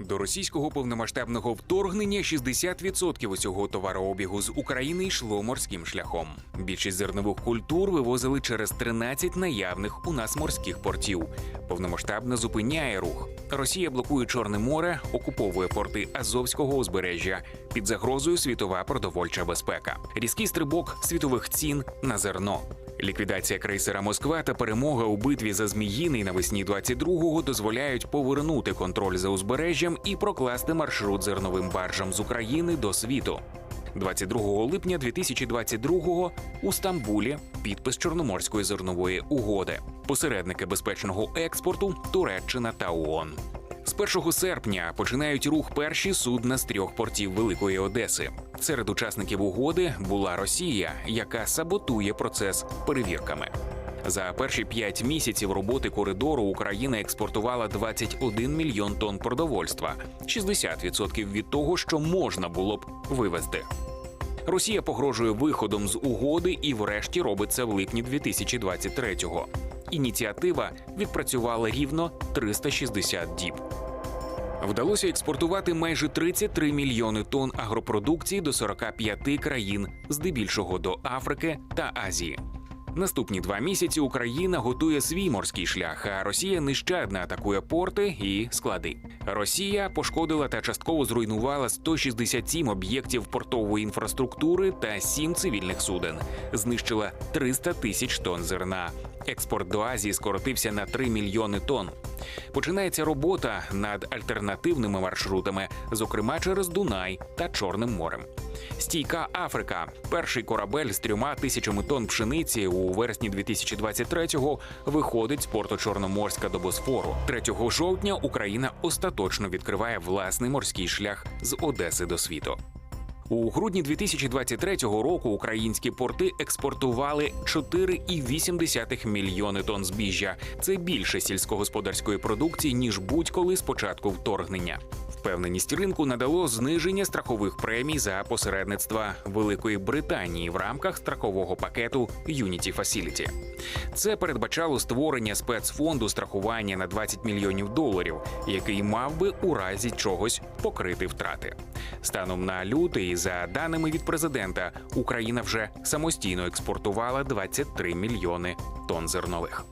До російського повномасштабного вторгнення 60% усього товарообігу з України йшло морським шляхом. Більшість зернових культур вивозили через 13 наявних у нас морських портів. Повномасштабно зупиняє рух. Росія блокує Чорне море, окуповує порти Азовського узбережжя. Під загрозою світова продовольча безпека. Різкий стрибок світових цін на зерно. Ліквідація крейсера Москва та перемога у битві за Зміїний навесні 22-го дозволяють повернути контроль за узбережжям і прокласти маршрут зерновим баржам з України до світу. 22 липня 2022-го у Стамбулі підпис Чорноморської зернової угоди. Посередники безпечного експорту Туреччина та ООН. З 1 серпня починають рух перші судна з трьох портів Великої Одеси. Серед учасників угоди була Росія, яка саботує процес перевірками. За перші п'ять місяців роботи коридору Україна експортувала 21 мільйон тонн продовольства, 60% від того, що можна було б вивезти. Росія погрожує виходом з угоди і, врешті, робить це в липні 2023-го. Ініціатива відпрацювала рівно 360 діб. Вдалося експортувати майже 33 мільйони тонн агропродукції до 45 країн, здебільшого до Африки та Азії. Наступні два місяці Україна готує свій морський шлях, а Росія нещадно атакує порти і склади. Росія пошкодила та частково зруйнувала 167 об'єктів портової інфраструктури та 7 цивільних суден. Знищила 300 тисяч тонн зерна. Експорт до Азії скоротився на 3 мільйони тонн. Починається робота над альтернативними маршрутами, зокрема через Дунай та Чорним морем. Стійка Африка. Перший корабель з трьома тисячами тонн пшениці у вересні 2023-го виходить з порту Чорноморська до Босфору. 3 жовтня Україна остаточно відкриває власний морський шлях з Одеси до світу. У грудні 2023 року українські порти експортували 4,8 мільйони тонн збіжжя. Це більше сільськогосподарської продукції ніж будь-коли з початку вторгнення. Впевненість ринку надало зниження страхових премій за посередництва Великої Британії в рамках страхового пакету Unity Facility. Це передбачало створення спецфонду страхування на 20 мільйонів доларів, який мав би у разі чогось покрити втрати. Станом на лютий, за даними від президента, Україна вже самостійно експортувала 23 мільйони тонн зернових.